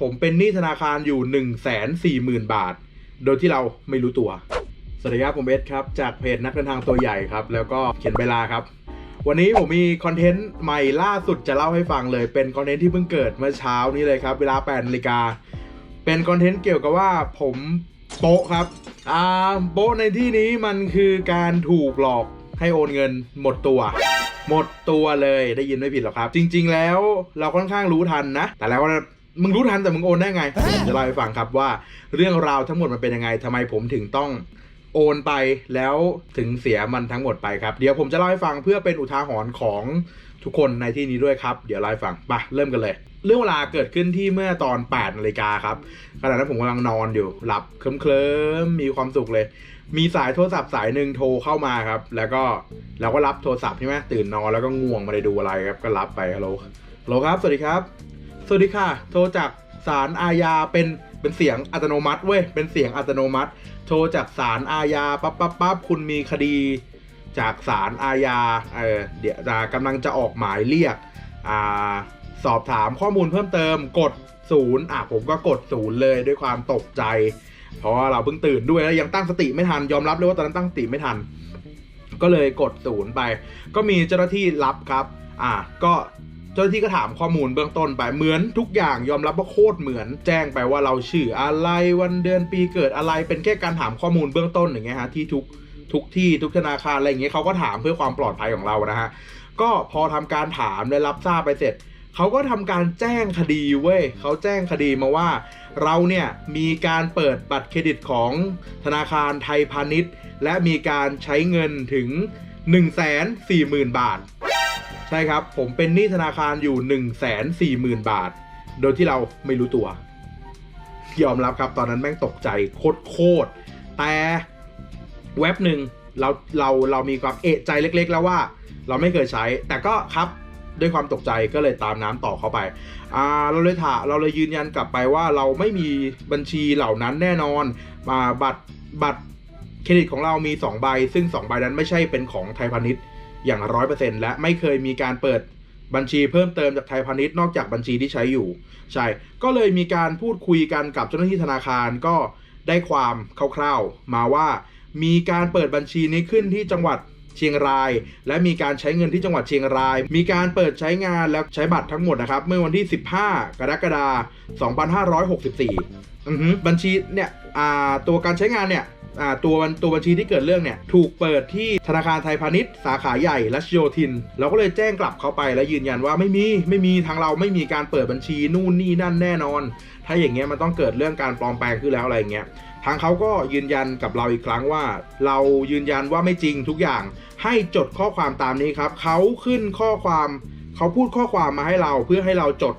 ผมเป็นหนี้ธนาคารอยู่1นึ่งแสนสี่หมื่นบาท โดยที่เราไม่รู้ตัว สวัสดีครับผมเบสครับ จากเพจนักเดินทางตัวใหญ่ครับ แล้วก็เขียนเวลาครับ วันนี้ผมมีคอนเทนต์ใหม่ล่าสุดจะเล่าให้ฟังเลย เป็นคอนเทนต์ที่เพิ่งเกิดเมื่อเช้านี้เลยครับ เวลา8นาฬิกา เป็นคอนเทนต์เกี่ยวกับว่าผมโป๊ะครับอ่าโป๊ะในที่นี้มันคือการถูกหลอกให้โอนเงินหมดตัวหมดตัวเลยได้ยินไม่ผิดหรอกครับ จริง ๆ แล้วเราค่อนข้างรู้ทันนะ แต่แล้ว มึงรู้ทันแต่มึงโอนได้ไงผมจะเล่าให้ฟังครับว่า เรื่องราวทั้งหมดมันเป็นยังไงทำไมผมถึงต้องโอนไปแล้วถึงเสียมันทั้งหมดไปครับ เดี๋ยวผมจะเล่าให้ฟังเพื่อเป็นอุทาหรณ์ของทุกคนในที่นี้ด้วยครับ เดี๋ยวเล่าให้ฟังมาเริ่มกันเลย เรื่องเวลาเกิดขึ้นที่เมื่อตอน8นาฬิกาครับขณะนั้นผมกำลังนอนอยู่หลับเคลิ้มๆมีความสุขเลย มีสายโทรศัพท์สายหนึ่งโทรเข้ามาครับ แล้วก็เราก็รับโทรศัพท์ใช่ไหมตื่นนอนแล้วก็ง่วงไมาได้ดูอะไรครับ ก็รับไปฮัลโหลฮัลโหลครับสวัสดีครับ สวัสดีค่ะ โทรจากศาลอาญาเป็นเป็นเสียงอัตโนมัติเว้ย เป็นเสียงอัตโนมัติ โทรจากศาลอาญาปั๊บปั๊บปั๊บคุณมีคดี จากศาลอาญา เออเดี๋ยวกำลังจะออกหมายเรียก อ่า สอบถามข้อมูลเพิ่มเติม กดศูนย์อะผมก็กดศูนย์เลยด้วยความตกใจ เพราะว่าเราเพิ่งตื่นด้วยแล้วยังตั้งสติไม่ทัน ยอมรับเลยว่าตอนนั้นตั้งสติไม่ทัน ก็เลยกดศูนย์ไป ก็มีเจ้าหน้าที่รับครับ อ่าก็ เจ้าหน้าที่ก็ถามข้อมูลเบื้องต้นไปเหมือนทุกอย่างยอมรับว่าโคตรเหมือน แจ้งไปว่าเราชื่ออะไรวันเดือนปีเกิดอะไรเป็นแค่การถามข้อมูลเบื้องต้นอย่างเงี้ยฮะที่ทุกทุกที่ทุกธนาคารอะไรอย่างเงี้ยเขาก็ถามเพื่อความปลอดภัยของเรานะฮะก็พอทำการถามและรับทราบไปเสร็จเขาก็ทำการแจ้งคดีเว้ยเขาแจ้งคดีมาว่า เราเนี่ยมีการเปิดบัตรเครดิตของธนาคารไทยพาณิชย์ และมีการใช้เงินถึง1 4 0 0 0 0 บาท ใช่ครับ ผมเป็นหนี้ธนาคารอยู่1 4 0 0 0 0บาท โดยที่เราไม่รู้ตัว ยอมรับครับตอนนั้นแม่งตกใจโคตรโคตรแต่เว็บหนึ่งเราเราเรามีความเอะใจเล็กๆ แล้วว่า เราไม่เคยใช้ แต่ก็ครับด้วยความตกใจก็เลยตามน้ำต่อเข้าไปอ่าเราเลยถาเราเลยยืนยันกลับไปว่าเราไม่มีบัญชีเหล่านั้นแน่นอนมาบัตรบัตรเครดิตของเรามี2ใบซึ่ง2ใบนั้นไม่ใช่เป็นของไทยพาณิชย์ อย่างร้อยเปอร์เซ็นต์และไม่เคยมีการเปิดบัญชีเพิ่มเติมจากไทยพาณิชย์นอกจากบัญชีที่ใช้อยู่ ใช่ ก็เลยมีการพูดคุยกันกับเจ้าหน้าที่ธนาคารก็ได้ความคร่าวๆ มาว่ามีการเปิดบัญชีนี้ขึ้นที่จังหวัดเชียงราย และมีการใช้เงินที่จังหวัดเชียงราย มีการเปิดใช้งานและใช้บัตรทั้งหมดนะครับ เมื่อวันที่ 15 กรกฎาคม 2564อือฮึ บัญชีเนี่ยตัวการใช้งานเนี่ยตัวตัวบัญชีที่เกิดเรื่องเนี่ย ถูกเปิดที่ธนาคารไทยพาณิชย์ สาขาใหญ่รัชโยธิน เราก็เลยแจ้งกลับเขาไปและยืนยันว่าไม่มีไม่มีทางเราไม่มีการเปิดบัญชีนู่นนี่นั่นแน่นอน ถ้าอย่างเงี้ยมันต้องเกิดเรื่องการปลอมแปลงขึ้นแล้วอะไรอย่างเงี้ยทางเขาก็ยืนยันกับเราอีกครั้งว่า เรายืนยันว่าไม่จริงทุกอย่าง ให้จดข้อความตามนี้ครับเขาขึ้นข้อความเขาพูดข้อความมาให้เราเพื่อให้เราจด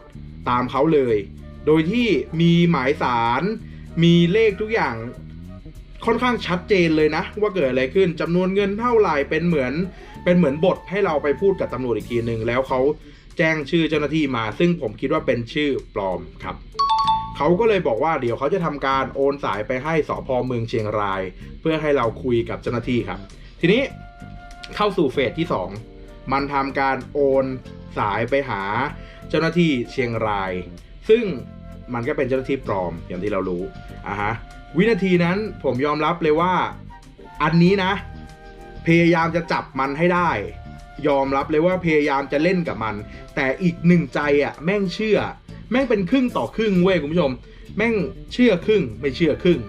ตามเขาเลย โดยที่มีหมายสารมีเลขทุกอย่างค่อนข้างชัดเจนเลยนะ ว่าเกิดอะไรขึ้นจำนวนเงินเท่าไหร่เป็นเหมือนเป็นเหมือนบทให้เราไปพูดกับตำรวจอีกทีหนึ่งแล้วเขาแจ้งชื่อเจ้าหน้าที่มา ซึ่งผมคิดว่าเป็นชื่อปลอมครับเขาก็เลยบอกว่าเดี๋ยวเขาจะทำการโอนสายไปให้สพเมืองเชียงราย เพื่อให้เราคุยกับเจ้าหน้าที่ครับ ทีนี้เข้าสู่เฟสที่ 2 มันทำการโอนสายไปหาเจ้าหน้าที่เชียงราย ซึ่ง มันก็เป็นเจ้าหน้าที่ปลอมอย่างที่เรารู้อะฮะวินาทีนั้นผมยอมรับเลยว่าอันนี้นะ พยายามจะจับมันให้ได้ ยอมรับเลยว่าพยายามจะเล่นกับมัน แต่อีกหนึ่งใจอะแม่งเชื่อ แม่งเป็นครึ่งต่อครึ่งเว้ยคุณผู้ชม แม่งเชื่อครึ่งไม่เชื่อครึ่ง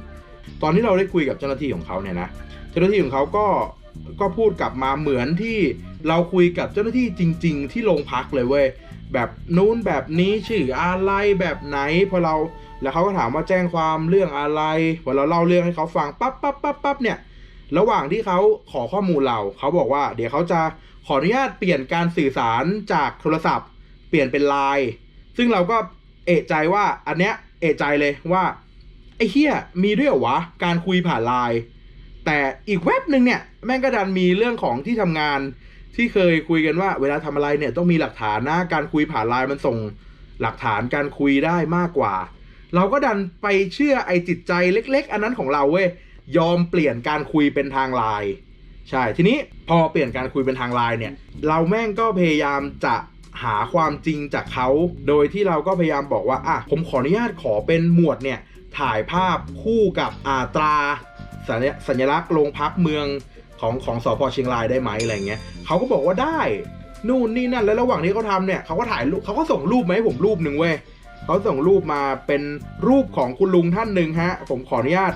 ตอนที่เราได้คุยกับเจ้าหน้าที่ของเขาเนี่ยนะเจ้าหน้าที่ของเขาก็ก็พูดกลับมาเหมือนที่เราคุยกับเจ้าหน้าที่จริง ๆ ที่โรงพักเลยเว้ย แบบนู้นแบบนี้ชื่ออะไรแบบไหนพอเราแล้วเขาก็ถามว่าแจ้งความเรื่องอะไรพอเราเล่าเรื่องให้เขาฟังปั๊บปั๊บปั๊บปั๊บเนี่ยระหว่างที่เขาขอข้อมูลเราเขาบอกว่า เดี๋ยวเขาจะขออนุญาตเปลี่ยนการสื่อสารจากโทรศัพท์ เปลี่ยนเป็นไลน์ซึ่งเราก็เอะใจว่าอันเนี้ยเอะใจเลยว่าไอ้เฮียมีด้วยเหรอวะการคุยผ่านไลน์แต่อีกเว็บหนึ่งเนี่ยแม่งก็ดันมีเรื่องของที่ทำงาน ที่เคยคุยกันว่า เวลาทำอะไรเนี่ยต้องมีหลักฐานนะการคุยผ่านไลน์มันส่งหลักฐานการคุยได้มากกว่า เราก็ดันไปเชื่อไอ้จิตใจเล็ก ๆ อันนั้นของเราเว้ยยอมเปลี่ยนการคุยเป็นทางไลน์ใช่ทีนี้พอเปลี่ยนการคุยเป็นทางไลน์เนี่ยเราแม่งก็พยายามจะหาความจริงจากเขา โดยที่เราก็พยายามบอกว่าอะผมขออนุญาตขอเป็นหมวดเนี่ยถ่ายภาพคู่กับอาตราสัญสัญลักษณ์โรงพักเมือง ของของสพเชียงรายได้ไหมอะไรเงี้ยเขาก็บอกว่าได้ นู่นนี่นั่นแล้วระหว่างที่เขาทำเนี่ยเขาก็ถ่ายรูปเขาก็ส่งรูปมาให้ผมรูปหนึ่งเว้ยเขาส่งรูปมาเป็นรูปของคุณลุงท่านหนึ่งฮะ ผมขออนุญาต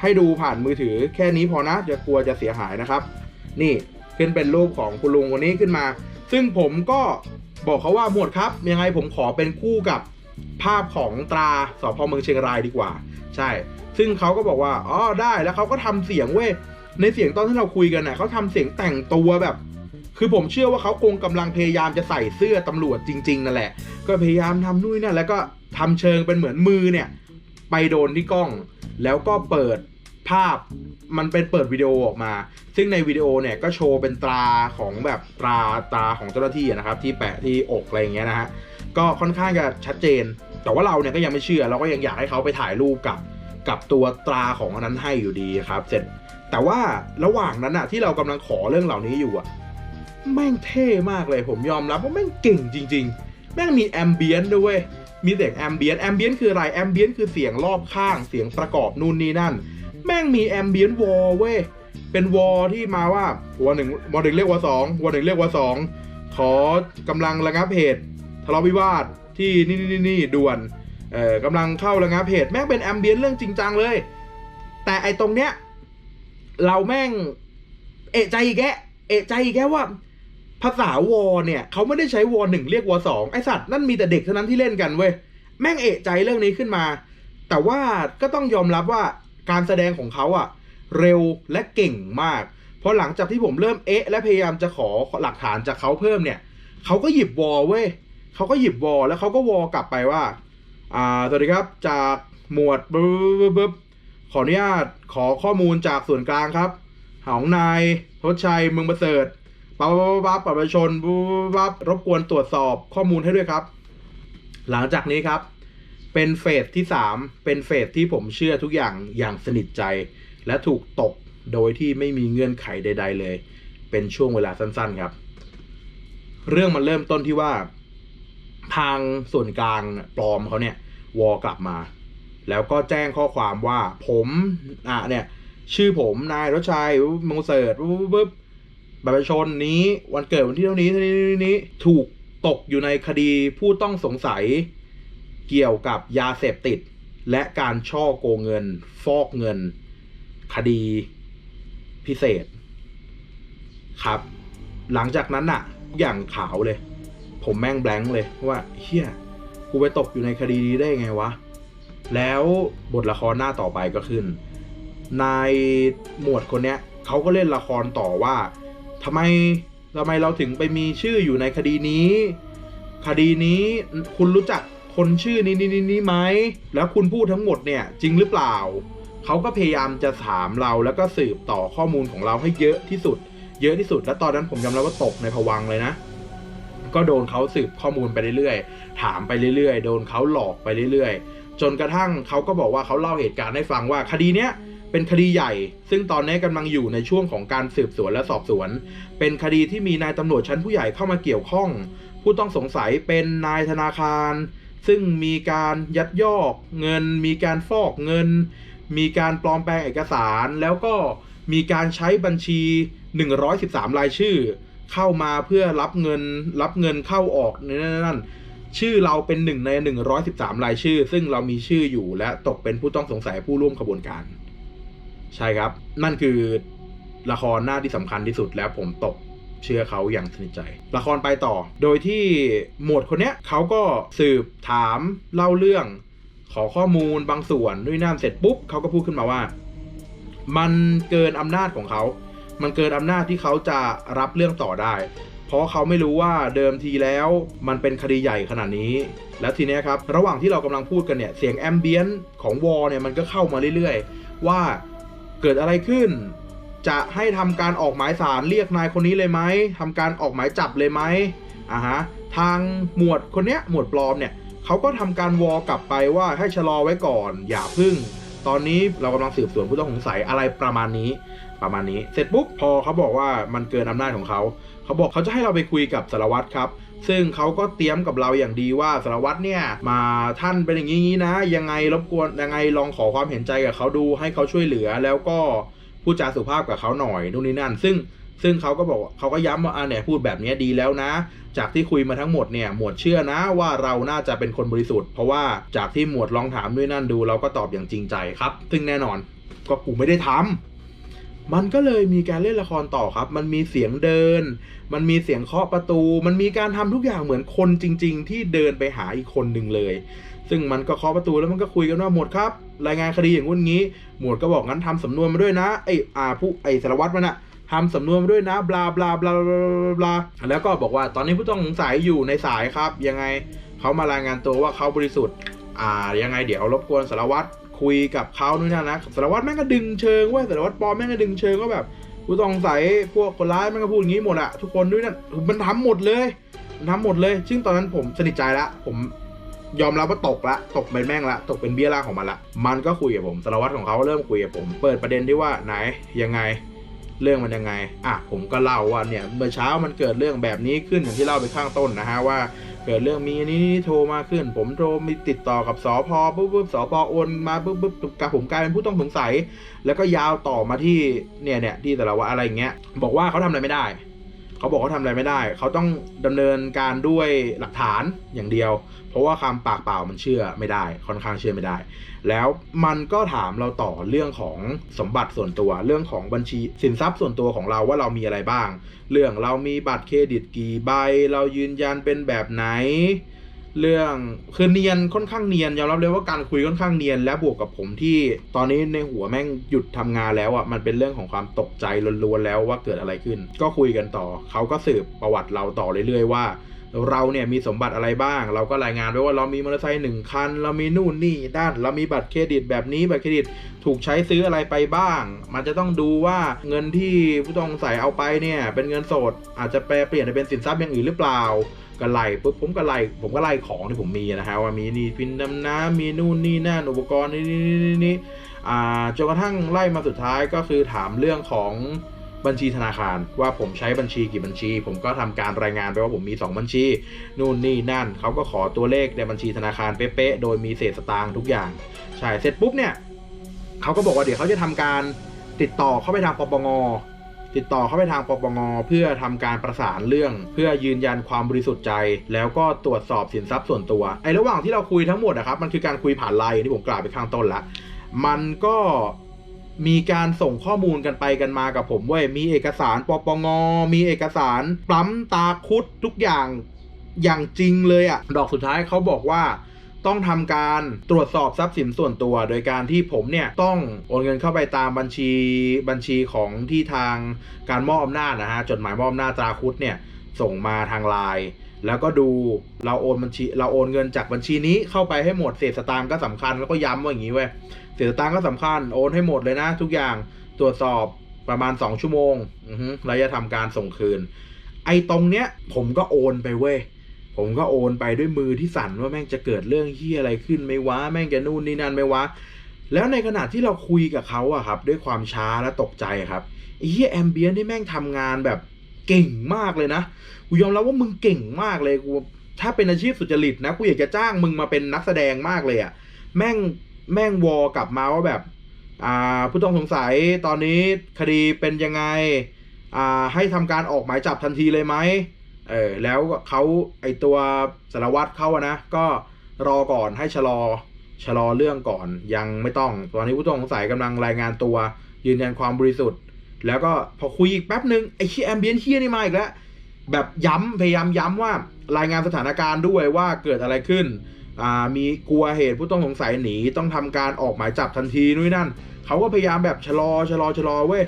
ให้ดูผ่านมือถือแค่นี้พอนะจะกลัวจะเสียหายนะครับ นี่ขึ้นเป็นรูปของคุณลุงคนนี้ขึ้นมา ซึ่งผมก็บอกเขาว่าหมวดครับ ยังไงผมขอเป็นคู่กับภาพของตราสพเมืองเชียงรายดีกว่า ใช่ ซึ่งเขาก็บอกว่าอ๋อได้แล้วเขาก็ทำเสียงเว้ย ในเสียงตอนที่เราคุยกันน่ะเขาทำเสียงแต่งตัวแบบ คือผมเชื่อว่าเขาคงกำลังพยายามจะใส่เสื้อตำรวจจริงๆนั่นแหละ ก็พยายามทำนู่นนนั่นแล้วก็ทำเชิงเป็นเหมือนมือเนี่ย ไปโดนที่กล้อง แล้วก็เปิดภาพมันเป็นเปิดวิดีโอออกมา ซึ่งในวิดีโอเนี่ยก็โชว์เป็นตราของแบบตราตราของเจ้าหน้าที่นะครับ ที่แปะที่อกอะไรอย่างเงี้ยนะฮะก็ค่อนข้างจะชัดเจน แต่ว่าเราเนี่ยก็ยังไม่เชื่อเราก็ยังอยากให้เขาไปถ่ายรูปกับ กับตัวตราของอันนั้นให้อยู่ดีครับ เสร็จ แต่ว่าระหว่างนั้นอะที่เรากำลังขอเรื่องเหล่านี้อยู่อะแม่งเท่มากเลยผมยอมรับว่าแม่งเก่งจริง ๆ แม่งมีแอมเบียนด้วยเวยมีเสียงแอมเบียนแอมเบียนคืออะไรแอมเบียนคือเสียงรอบข้างเสียงประกอบนู่นนี่นั่น แม่งมีแอมเบียนวอลเว้ยเป็นวอลที่มาว่าวอหนึ่งวอหนึ่งเรียกวอสองวอหนึ่งเรียกวอสองขอกำลังระงับเหตุทะเลาะวิวาทที่นี่นี่นี่ด่วนเอ่อกำลังเข้าระงับเหตุแม่งเป็นแอมเบียนเรื่องจริงจังเลย แต่ไอตรงเนี้ย เราแม่ง เอะใจอีกแกเอะใจอีกแกว่า ภาษาวอเนี่ยเขาไม่ได้ใช้วอหนึ่งเรียกวอสองไอสัตว์นั่นมีแต่เด็กเท่านั้นที่เล่นกันเว้ยแม่งเอะใจเรื่องนี้ขึ้นมา แต่ว่าก็ต้องยอมรับว่าการแสดงของเขาอะเร็วและเก่งมากพราะหลังจากที่ผมเริ่มเอะและพยายามจะขอหลักฐานจากเขาเพิ่มเนี่ยเขาก็หยิบวอเว้ยเขาก็หยิบวอแล้วเขาก็วอกลับไปว่า อ่าสวัสดีครับจากหมวดบึ๊บบึ๊บ ขออนุญาตขอข้อมูลจากส่วนกลางครับของนายทศชัยเมืองประเสริฐปั๊บปั๊บปั๊บปับประชาชนปั๊บปั๊บรบกวนตรวจสอบข้อมูลให้ด้วยครับ หลังจากนี้ครับ เป็นเฟสที่สามเป็นเฟสที่ผมเชื่อทุกอย่างอย่างสนิทใจ และถูกตกโดยที่ไม่มีเงื่อนไขใด ๆ เลย เป็นช่วงเวลาสั้นๆครับ เรื่องมันเริ่มต้นที่ว่า ทางส่วนกลางปลอมเขาเนี่ยวอกลับมา แล้วก็แจ้งข้อความว่าผมอะเนี่ยชื่อผมนายรถชัยมงเสิร์ตปุ๊บปุ๊บบัตรประชาชนนี้วันเกิดวันที่เท่านี้เท่านี้ท่านี้ถูกตกอยู่ในคดีผู้ต้องสงสัยเกี่ยวกับยาเสพติด และการช่อโกงเงิน ฟอกเงิน คดีพิเศษ ครับ หลังจากนั้นอะอย่างขาวเลย ผมแม่งแบงค์เลยว่าเฮียกูไปตกอยู่ในคดีนี้ได้ไงวะ แล้วบทละครหน้าต่อไปก็ขึ้น นายหมวดคนเนี้ยเขาก็เล่นละครต่อว่าทำไมทำไมเราถึงไปมีชื่ออยู่ในคดีนี้ คดีนี้คุณรู้จักคนชื่อนี้นี้นี้นี้ไหมแล้วคุณพูดทั้งหมดเนี่ยจริงหรือเปล่า เขาก็พยายามจะถามเราแล้วก็สืบต่อข้อมูลของเราให้เยอะที่สุด เยอะที่สุด และตอนนั้นผมยอมรับว่าตกในภวังเลยนะ ก็โดนเขาสืบข้อมูลไปเรื่อยๆ ถามไปเรื่อยๆ โดนเขาหลอกไปเรื่อยๆ จนกระทั่งเขาก็บอกว่าเขาเล่าเหตุการณ์ให้ฟังว่าคดีเนี้ยเป็นคดีใหญ่ ซึ่งตอนนี้กำลังอยู่ในช่วงของการสืบสวนและสอบสวน เป็นคดีที่มีนายตำรวจชั้นผู้ใหญ่เข้ามาเกี่ยวข้อง ผู้ต้องสงสัยเป็นนายธนาคาร ซึ่งมีการยัดยอกเงิน มีการฟอกเงิน มีการปลอมแปลงเอกสาร แล้วก็มีการใช้บัญชี 113 รายชื่อ เข้ามาเพื่อรับเงิน รับเงินเข้าออกนั่นนั่น ชื่อเราเป็นหนึ่งใน 113 รายชื่อ ซึ่งเรามีชื่ออยู่และตกเป็นผู้ต้องสงสัยผู้ร่วมขบวนการ ใช่ครับ นั่นคือละครหน้าที่สำคัญที่สุดแล้วผมตกเชื่อเขาอย่างสนิทใจ ละครไปต่อ โดยที่หมวดคนเนี้ยเขาก็สืบถามเล่าเรื่อง ขอข้อมูลบางส่วนด้วยนั่นเสร็จปุ๊บเขาก็พูดขึ้นมาว่า มันเกินอำนาจของเขา มันเกินอำนาจที่เขาจะรับเรื่องต่อได้ เพราะเขาไม่รู้ว่าเดิมทีแล้วมันเป็นคดีใหญ่ขนาดนี้ แล้วทีเนี้ยครับ ระหว่างที่เรากำลังพูดกันเนี่ย เสียงแอมเบียนของวอลเนี่ยมันก็เข้ามาเรื่อยๆ ว่าเกิดอะไรขึ้น จะให้ทำการออกหมายสารเรียกนายคนนี้เลยไหมทำการออกหมายจับเลยไหมอ่าฮะทางหมวดคนเนี้ยหมวดปลอมเนี่ยเขาก็ทำการวอกลับไปว่าให้ชะลอไว้ก่อน อย่าพึ่ง ตอนนี้เรากำลังสืบสวนผู้ต้องสงสัยอะไรประมาณนี้ ประมาณนี้ เสร็จปุ๊บพอเขาบอกว่ามันเกินอำนาจของเขา เขาบอกเขาจะให้เราไปคุยกับสารวัตรครับ ซึ่งเขาก็เตรียมกับเราอย่างดีว่าสารวัตรเนี่ยมาท่านเป็นอย่างนี้นะ ยังไงรบกวนยังไงลองขอความเห็นใจกับเขาดูให้เขาช่วยเหลือ แล้วก็พูดจาสุภาพกับเขาหน่อยนู่นนี่นั่น ซึ่งซึ่งเขาก็บอกเขาก็ย้ำว่าอ่าเนี่ยพูดแบบนี้ดีแล้วนะ จากที่คุยมาทั้งหมดเนี่ยหมวดเชื่อนะว่าเราน่าจะเป็นคนบริสุทธิ์ เพราะว่าจากที่หมวดลองถามด้วยนั่นดูเราก็ตอบอย่างจริงใจครับ ซึ่งแน่นอนก็กูไม่ได้ทำ มันก็เลยมีการเล่นละครต่อครับ มันมีเสียงเดิน มันมีเสียงเคาะประตู มันมีการทำทุกอย่างเหมือนคนจริง ๆ ที่เดินไปหาอีกคนหนึ่งเลย ซึ่งมันก็เคาะประตูแล้วมันก็คุยกันว่าหมวดครับ รายงานคดีอย่างงู้นงี้ หมวดก็บอกงั้นทำสำนวนมาด้วยนะไอ้อาผู้ไอ้สารวัตรมันอะทำสำนวนมาด้วยนะบลาบลาบลาบลาบลาแล้วก็บอกว่าตอนนี้ผู้ต้องสงสัยอยู่ในสายครับ ยังไงเขามารายงานตัวว่าเขาบริสุทธิ์ อ่ายังไงเดี๋ยวรบกวนสารวัตร คุยกับเขานู่นนั่นนะสารวัตรแม่งก็ดึงเชิงเว่าสารวัตรปลอมแม่งก็ดึงเชิงว่าแบบผู้ต้องสงสัยพวกคนร้ายแม่งก็พูดอย่างนี้หมดอะทุกคนด้วยนั่นมันทำหมดเลยมันทำหมดเลย ซึ่งตอนนั้นผมสนิทใจละผมยอมรับว่าตกละ ตกเป็นแม่งละ ตกเป็นเบี้ยล่างของมันละ มันก็คุยกับผมสารวัตรของเขาเริ่มคุยกับผม เปิดประเด็นที่ว่าไหนยังไง เรื่องมันยังไง อะผมก็เล่าว่าเนี่ยเมื่อเช้ามันเกิดเรื่องแบบนี้ขึ้นอย่างที่เล่าไปข้างต้นนะฮะว่า เกิดเรื่องมีอันนี้นี่โทรมาขึ้น ผมโทรมีติดต่อกับสอพอปุ๊บปุ๊บสอพอโอนมาปุ๊บปุ๊บกับผมกลายเป็นผู้ต้องสงสัย แล้วก็ยาวต่อมาที่เนี่ยเนี่ยที่แต่ละว่าอะไรเงี้ยบอกว่าเขาทำอะไรไม่ได้ เขาบอกเขาทำอะไรไม่ได้ เขาต้องดำเนินการด้วยหลักฐานอย่างเดียว เพราะว่าคำปากเปล่ามันเชื่อไม่ได้ ค่อนข้างเชื่อไม่ได้ แล้วมันก็ถามเราต่อเรื่องของสมบัติส่วนตัว เรื่องของบัญชีสินทรัพย์ส่วนตัวของเราว่าเรามีอะไรบ้าง เรื่องเรามีบัตรเครดิตกี่ใบ เรายืนยันเป็นแบบไหน เรื่องคือเนียนค่อนข้างเนียนยอมรับเลยว่าการคุยค่อนข้างเนียน และบวกกับผมที่ตอนนี้ในหัวแม่งหยุดทำงานแล้วอะมันเป็นเรื่องของความตกใจล้วนๆแล้วว่าเกิดอะไรขึ้น ก็คุยกันต่อเขาก็สืบประวัติเราต่อเรื่อยๆว่าเราเนี่ยมีสมบัติอะไรบ้าง เราก็รายงานไว้ว่าเรามีมอเตอร์ไซค์หนึ่งคัน เรามีนู่นนี่ด้าน เรามีบัตรเครดิตแบบนี้บัตรเครดิตถูกใช้ซื้ออะไรไปบ้าง มันจะต้องดูว่าเงินที่ผู้ต้องสงสัยเอาไปเนี่ยเป็นเงินสดอาจจะแปลเปลี่ยนไปเป็นสินทรัพย์อย่างอื่นหรือเปล่า ก็ไล่ปุ๊บผมก็ไล่ผมก็ไล่ของที่ผมมีนะฮะว่ามีนี่ฟินดำน้ำมีนู่นนี่นั่นอุปกรณ์นี่นี่นี่นี่อ่าจนกระทั่งไล่มาสุดท้ายก็คือถามเรื่องของบัญชีธนาคารว่าผมใช้บัญชีกี่บัญชี ผมก็ทำการรายงานไปว่าผมมี 2 บัญชี นู่นนี่นั่นเขาก็ขอตัวเลขในบัญชีธนาคารเป๊ะๆโดยมีเศษสตางค์ทุกอย่างใช่เสร็จปุ๊บเนี่ยเขาก็บอกว่าเดี๋ยวเขาจะทำการติดต่อเข้าไปทางปปง ติดต่อเข้าไปทางปปงเพื่อทำการประสานเรื่อง เพื่อยืนยันความบริสุทธิ์ใจ แล้วก็ตรวจสอบสินทรัพย์ส่วนตัวไอ้ระหว่างที่เราคุยทั้งหมดนะครับมันคือการคุยผ่านไลน์ที่ผมกล่าวไปข้างต้นละมันก็มีการส่งข้อมูลกันไปกันมากับผมเว้ยมีเอกสารปปงมีเอกสารปั๊มตาคุดทุกอย่างอย่างจริงเลยอะดอกสุดท้ายเขาบอกว่า ต้องทำการตรวจสอบทรัพย์สินส่วนตัว โดยการที่ผมเนี่ยต้องโอนเงินเข้าไปตามบัญชีบัญชีของที่ทางการมอบอำนาจนะฮะจดหมายมอบอำนาจตราคุดเนี่ยส่งมาทางไลน์แล้วก็ดูเราโอนบัญชีเราโอนเงินจากบัญชีนี้เข้าไปให้หมดเศษสตางค์ก็สำคัญแล้วก็ย้ำว่าอย่างนี้เว้ยเศษสตางค์ก็สำคัญโอนให้หมดเลยนะ ทุกอย่างตรวจสอบประมาณ 2 ชั่วโมงอือฮึแล้วจะทำการส่งคืน ไอ้ตรงเนี้ยผมก็โอนไปเว้ย ผมก็โอนไปด้วยมือที่สั่นว่าแม่งจะเกิดเรื่องเฮียอะไรขึ้นไม่วะแม่งจะนู่นนี่นั่นไม่วะแล้วในขณะที่เราคุยกับเขาอะครับ ด้วยความช้าและตกใจครับไอ้เฮียแอมเบียนนี่แม่งทำงานแบบเก่งมากเลยนะกูยอมรับว่ามึงเก่งมากเลยกูถ้าเป็นอาชีพสุจริตนะกูอยากจะจ้างมึงมาเป็นนักแสดงมากเลยอะแม่งแม่งวอกลับมาว่าแบบ อ่า ผู้ต้องสงสัยตอนนี้คดีเป็นยังไง อ่า ให้ทำการออกหมายจับทันทีเลยไหม เออแล้วเขาไอตัวสารวัตรเขาอะนะก็รอก่อนให้ชะลอชะลอเรื่องก่อนยังไม่ต้อง ตอนนี้ผู้ต้องสงสัยกำลังรายงานตัว ยืนยันความบริสุทธิ์ แล้วก็พอคุยอีกแป๊บหนึ่งไอ้เชียแอมเบียนเชียนี่มาอีกแล้วแบบย้ำพยายามย้ำว่ารายงานสถานการณ์ด้วยว่าเกิดอะไรขึ้นอ่ามีกลัวเหตุผู้ต้องสงสัยหนีต้องทำการออกหมายจับทันทีนู่นนนั่นเขาก็พยายามแบบชะลอชะลอชะลอเว้ย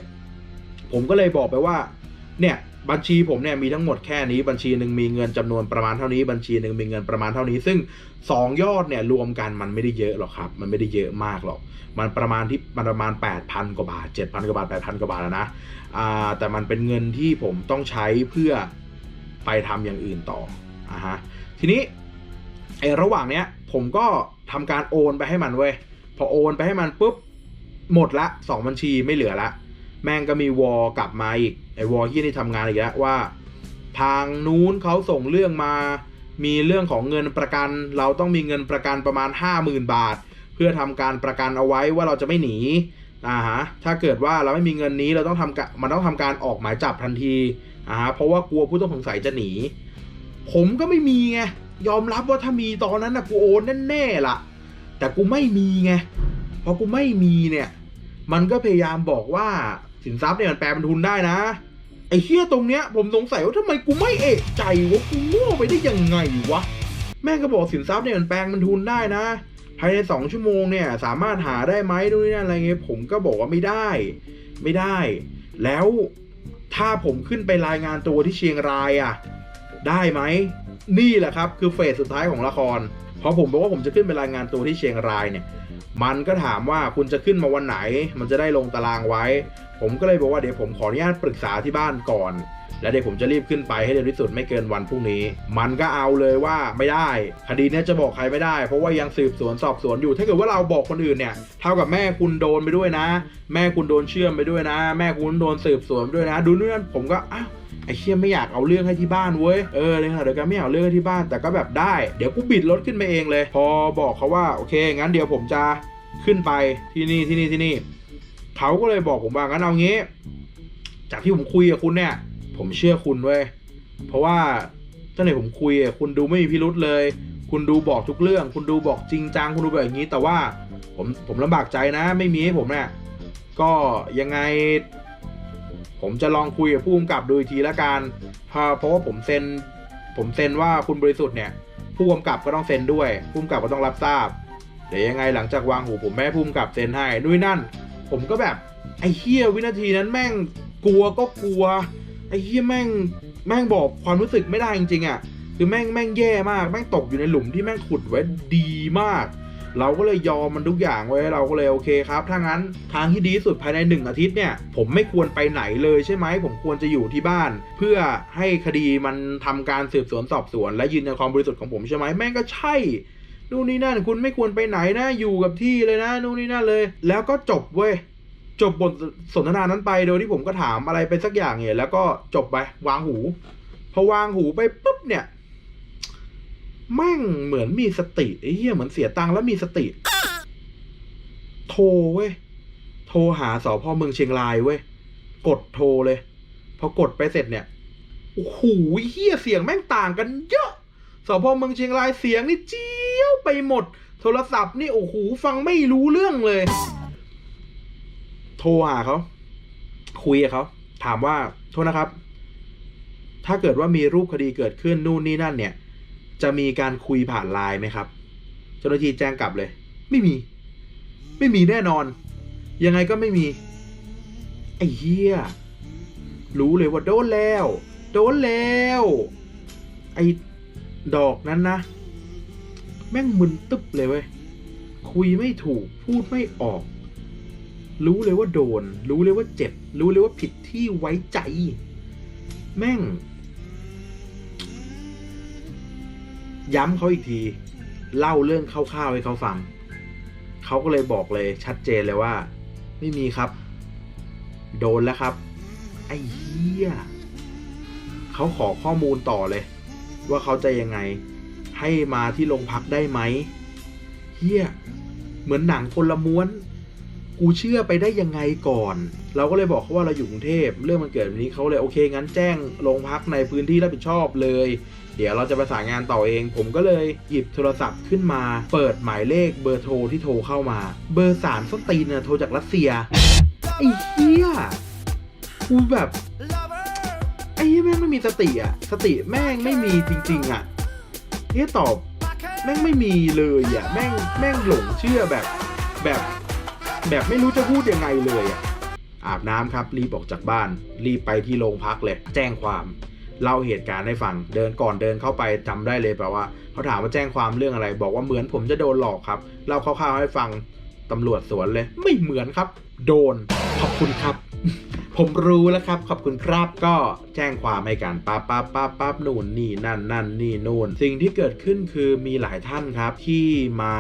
ผมก็เลยบอกไปว่า เนี่ย บัญชีผมเนี่ยมีทั้งหมดแค่นี้บัญชีหนึ่งมีเงินจำนวนประมาณเท่านี้ บัญชีหนึ่งมีเงินประมาณเท่านี้ ซึ่งสองยอดเนี่ยรวมกันมันไม่ได้เยอะหรอกครับ มันไม่ได้เยอะมากหรอก มันประมาณที่มันประมาณ 8,000 กว่าบาท 7,000 กว่าบาท 8,000 กว่าบาทแล้วนะอ่าแต่มันเป็นเงินที่ผมต้องใช้เพื่อไปทำอย่างอื่นต่ออ่าฮะทีนี้ไอ้ระหว่างเนี้ยผมก็ทำการโอนไปให้มันเว้ยพอโอนไปให้มันปุ๊บหมดละสองบัญชีไม่เหลือละ แม่งก็มีวอลกลับมาอีก ไอ้วอลที่นี่ทำงานอีกแล้วว่า ทางนู้นเขาส่งเรื่องมา มีเรื่องของเงินประกัน เราต้องมีเงินประกันประมาณ 50,000 บาท เพื่อทำการประกันเอาไว้ว่าเราจะไม่หนีอ่าฮะถ้าเกิดว่าเราไม่มีเงินนี้เราต้องทำมันต้องทำการออกหมายจับทันทีอ่าฮะเพราะว่ากลัวผู้ต้องสงสัยจะหนี ผมก็ไม่มีไงยอมรับว่าถ้ามีตอนนั้นนะกูโอนแน่ๆล่ะ แต่กูไม่มีไงพอกูไม่มีเนี่ย มันก็พยายามบอกว่า สินทรัพย์เนี่ยมันแปลเป็นทุนได้นะ ไอ้เฮียตรงเนี้ยผมสงสัยว่าทำไมกูไม่เอกใจว่ากูโง่ไปได้ยังไงวะ แม่ก็บอกสินทรัพย์เนี่ยมันแปลงเป็นทุนได้นะ ภายในสองชั่วโมงเนี่ยสามารถหาได้ไหมนู่นนี่นั่นอะไรเงี้ยผมก็บอกว่าไม่ได้ ไม่ได้ แล้วถ้าผมขึ้นไปรายงานตัวที่เชียงรายอะได้ไหมนี่แหละครับคือเฟสสุดท้ายของละคร เพราะผมบอกว่าผมจะขึ้นไปรายงานตัวที่เชียงรายเนี่ย มันก็ถามว่าคุณจะขึ้นมาวันไหน มันจะได้ลงตารางไว้ ผมก็เลยบอกว่าเดี๋ยวผมขออนุญาตปรึกษาที่บ้านก่อน แล้วเดี๋ยวผมจะรีบขึ้นไปให้เร็วที่สุดไม่เกินวันพรุ่งนี้ มันก็เอาเลยว่าไม่ได้ คดีนี้จะบอกใครไม่ได้ เพราะว่ายังสืบสวนสอบสวนอยู่ ถ้าเกิดว่าเราบอกคนอื่นเนี่ย เท่ากับแม่คุณโดนไปด้วยนะ แม่คุณโดนเชื่อมไปด้วยนะ แม่คุณโดนสืบสวนไปด้วยนะ ดูนู่นนั่นผมก็อ้าวไอ้เชี่ยไม่อยากเอาเรื่องให้ที่บ้านเว้ย เออเลยค่ะเดี๋ยวกันไม่อยากเอาเรื่องให้ที่บ้าน แต่ก็แบบได้ เดี๋ยวกูบิดรถขึ้นไปเองเลย พอบอกเขาว่าโอเค งั้นเดี๋ยวผมจะขึ้นไปที่นี่ที่นี่ที่นี่ เขาก็เลยบอกผมว่างั้นเอางี้ จากที่ผมคุยกับคุณเนี่ย ผมเชื่อคุณเว้ยเพราะว่าตั้งแต่ผมคุยอะคุณดูไม่มีพิรุษเลย คุณดูบอกทุกเรื่อง คุณดูบอกจริงจังคุณดูแบบอย่างนี้ แต่ว่าผมผมลำบากใจนะ ไม่มีให้ผมเนี่ยก็ยังไง ผมจะลองคุยกับผู้กำกับดูอีกทีละกันเพราะเพราะว่าผมเซ็น ผมเซ็นว่าคุณบริสุทธิ์เนี่ย ผู้กำกับก็ต้องเซ็นด้วย ผู้กำกับก็ต้องรับทราบเดี๋ยวยังไงหลังจากวางหูผมแม่ผู้กำกับเซ็นให้นู่นนั่น ผมก็แบบไอ้เฮียวินาทีนั้นแม่งกลัวก็กลัว ไอ้เฮียแม่งแม่งบอกความรู้สึกไม่ได้จริงๆอะคือแม่งแม่งแย่มากแม่งตกอยู่ในหลุมที่แม่งขุดไว้ดีมาก เราก็เลยยอมมันทุกอย่างไว้เราก็เลยโอเคครับถ้างั้นทางที่ดีสุดภายในหนึ่งอาทิตย์เนี่ย ผมไม่ควรไปไหนเลยใช่ไหมผมควรจะอยู่ที่บ้าน เพื่อให้คดีมันทำการสืบสวนสอบสวน และยืนยันความบริสุทธิ์ของผมใช่ไหมแม่งก็ใช่ นู่นนี่นั่นคุณไม่ควรไปไหนนะอยู่กับที่เลยนะนู่นนี่นั่นเลย แล้วก็จบเว้ยจบบทสนทนานั้นไปโดยที่ผมก็ถามอะไรไปสักอย่างเนี่ยแล้วก็จบไป วางหู พอวางหูไปปุ๊บเนี่ยแม่งเหมือนมีสติไอ้เหี้ยเหมือนเสียตังค์แล้วมีสติ โทรเว้ยโทรหาสพเมืองเชียงรายเว้ยกดโทรเลยพอกดไปเสร็จเนี่ยโอ้โหเฮียเสียงแม่งต่างกันเยอะสพเมืองเชียงรายเสียงนี่จี๊ ไปหมด โทรศัพท์นี่โอ้โหฟังไม่รู้เรื่องเลย โทรหาเขาคุยกับเขาถามว่าโทษนะครับ ถ้าเกิดว่ามีรูปคดีเกิดขึ้นนู่นนี่นั่นเนี่ย จะมีการคุยผ่านไลน์ไหมครับ เจ้าหน้าที่แจ้งกลับเลย ไม่มี ไม่มีแน่นอน ยังไงก็ไม่มี ไอ้เหี้ยรู้เลยว่าโดนแล้ว โดนแล้ว ไอ้ดอกนั้นนะ ม่งมึนตึ๊บเลยเว้ย คุยไม่ถูก พูดไม่ออก รู้เลยว่าโดน รู้เลยว่าเจ็บ รู้เลยว่าผิดที่ไว้ใจ แม่ง ย้ำเขาอีกที เล่าเรื่องคร่าวๆให้เขาฟัง เขาก็เลยบอกเลยชัดเจนเลยว่า ไม่มีครับ โดนแล้วครับ ไอ้เหี้ยเขาขอข้อมูลต่อเลย ว่าเขาจะยังไง ให้มาที่โรงพักได้ไหมเฮียเหมือนหนังคนละม้วน กูเชื่อไปได้ยังไงก่อน เราก็เลยบอกเขาว่าเราอยู่กรุงเทพเรื่องมันเกิดแบบนี้เขาเลยโอเคงั้นแจ้งโรงพักในพื้นที่รับผิดชอบเลย เดี๋ยวเราจะประสานงานต่อเอง ผมก็เลยหยิบโทรศัพท์ขึ้นมา เปิดหมายเลขเบอร์โทรที่โทรเข้ามา เบอร์สารสตีนน่ะโทรจากรัสเซียไอ้เหี้ยกูแบบไอ้เหี้ยแม่งไม่มีสติอะสติแม่งไม่มีจริง ๆอะ เฮียตอบแม่งไม่มีเลยอะแม่งแม่งหลงเชื่อแบบแบบ แบบไม่รู้จะพูดยังไงเลยอะอาบน้ำครับรีบออกจากบ้าน รีบไปที่โรงพักเลย แจ้งความเล่าเหตุการณ์ให้ฟังเดินก่อนเดินเข้าไปจำได้เลยแบบว่าเขาถามว่าแจ้งความเรื่องอะไร บอกว่าเหมือนผมจะโดนหลอกครับเล่าคร่าวๆให้ฟังตำรวจสวนเลย ไม่เหมือนครับ โดนขอบคุณครับ ผมรู้แล้วครับ ขอบคุณครับก็แจ้งความให้กันปั๊บปั๊บปั๊บปั๊บนู่นนี่นั่นนั่นนี่นู่น สิ่งที่เกิดขึ้นคือมีหลายท่านครับ ที่มา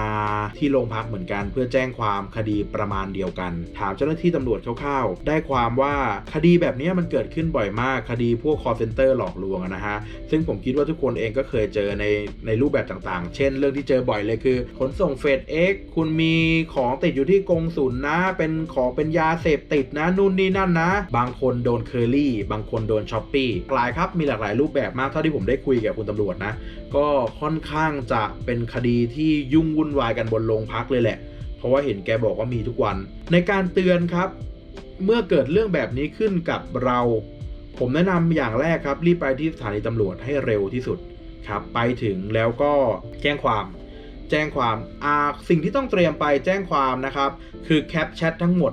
ที่โรงพักเหมือนกัน เพื่อแจ้งความคดีประมาณเดียวกัน ถามเจ้าหน้าที่ตำรวจคร่าวๆ ได้ความว่าคดีแบบนี้มันเกิดขึ้นบ่อยมากคดีพวก call center หลอกลวงนะฮะซึ่งผมคิดว่าทุกคนเองก็เคยเจอในในรูปแบบต่างๆ เช่น เรื่องที่เจอบ่อยเลยคือขนส่งเฟดเอ็กคุณมีของติดอยู่ที่กรงศูนย์นะ เป็นของเป็นยาเสพติดนะนู่นนี่นั่นนะบางคนโดนเคอรี่บางคนโดนช้อปปี้หลายครับมีหลากหลายรูปแบบมากเท่าที่ผมได้คุยกับคุณตำรวจนะ ก็ค่อนข้างจะเป็นคดีที่ยุ่งวุ่นวายกันบนโรงพักเลยแหละ เพราะว่าเห็นแกบอกว่ามีทุกวัน ในการเตือนครับ เมื่อเกิดเรื่องแบบนี้ขึ้นกับเรา ผมแนะนำอย่างแรกครับ รีบไปที่สถานีตำรวจให้เร็วที่สุดครับไปถึงแล้วก็แจ้งความ แจ้งความอ่าสิ่งที่ต้องเตรียมไปแจ้งความนะครับ คือแคปแชททั้งหมด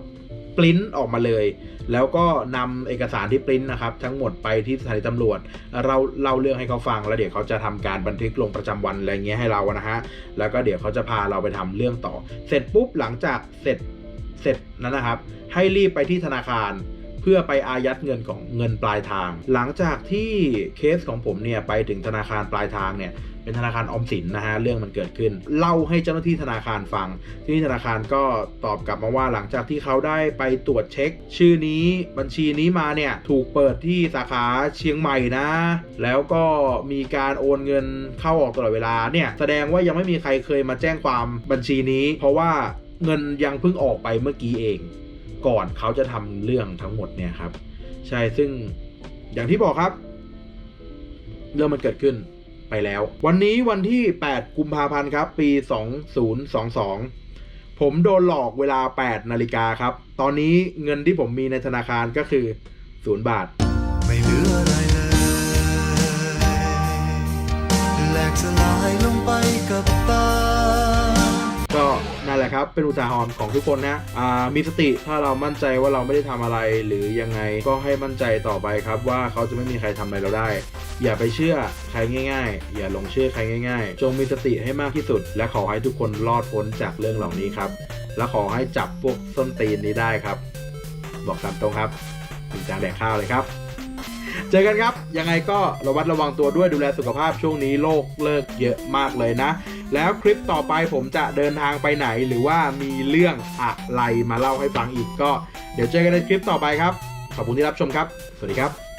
ปริ้นออกมาเลย แล้วก็นำเอกสารที่ปริ้นนะครับทั้งหมดไปที่สถานีตำรวจ เราเล่าเรื่องให้เขาฟัง แล้วเดี๋ยวเขาจะทำการบันทึกลงประจำวันอะไรเงี้ยให้เรานะฮะแล้วก็เดี๋ยวเขาจะพาเราไปทำเรื่องต่อ เสร็จปุ๊บหลังจากเสร็จเสร็จนั้นนะครับ ให้รีบไปที่ธนาคารเพื่อไปอายัดเงินของเงินปลายทาง หลังจากที่เคสของผมเนี่ยไปถึงธนาคารปลายทางเนี่ย เป็นธนาคารออมสินนะฮะเรื่องมันเกิดขึ้น เล่าให้เจ้าหน้าที่ธนาคารฟัง ที่ธนาคารก็ตอบกลับมาว่าหลังจากที่เขาได้ไปตรวจเช็ค ชื่อนี้บัญชีนี้มาเนี่ยถูกเปิดที่สาขาเชียงใหม่นะ แล้วก็มีการโอนเงินเข้าออกตลอดเวลาเนี่ยแสดงว่ายังไม่มีใครเคยมาแจ้งความบัญชีนี้ เพราะว่าเงินยังเพิ่งออกไปเมื่อกี้เอง ก่อนเขาจะทำเรื่องทั้งหมดเนี่ยครับ ใช่ซึ่งอย่างที่บอกครับ เรื่องมันเกิดขึ้น ไปแล้ว วันนี้วันที่ 8 กุมภาพันธ์ครับ ปี 2022 ผมโดนหลอกเวลา 8 นาฬิกาครับ ตอนนี้เงินที่ผมมีในธนาคารก็คือ 0 บาท ไม่เหลืออะไรเลยแหลกสลายลงไป นั่นแหละครับ เป็นอุทาหรณ์ของทุกคนนะอ่ามีสติถ้าเรามั่นใจว่าเราไม่ได้ทำอะไร หรือยังไงก็ให้มั่นใจต่อไปครับ ว่าเขาจะไม่มีใครทำอะไรเราได้ อย่าไปเชื่อใครง่าย ๆ อย่าหลงเชื่อใครง่าย ๆ จงมีสติให้มากที่สุด และขอให้ทุกคนรอดพ้นจากเรื่องเหล่านี้ครับ และขอให้จับพวกส้นตีนนี้ได้ครับ บอกตามตรงครับถึงจานแดกข้าวเลยครับ เจอกันครับ ยังไงก็ระวัดระวังตัวด้วยดูแลสุขภาพช่วงนี้โรคเลิกเยอะมากเลยนะ แล้วคลิปต่อไปผมจะเดินทางไปไหนหรือว่ามีเรื่องอะไรมาเล่าให้ฟังอีกก็ เดี๋ยวเจอกันในคลิปต่อไปครับ ขอบคุณที่รับชมครับ สวัสดีครับ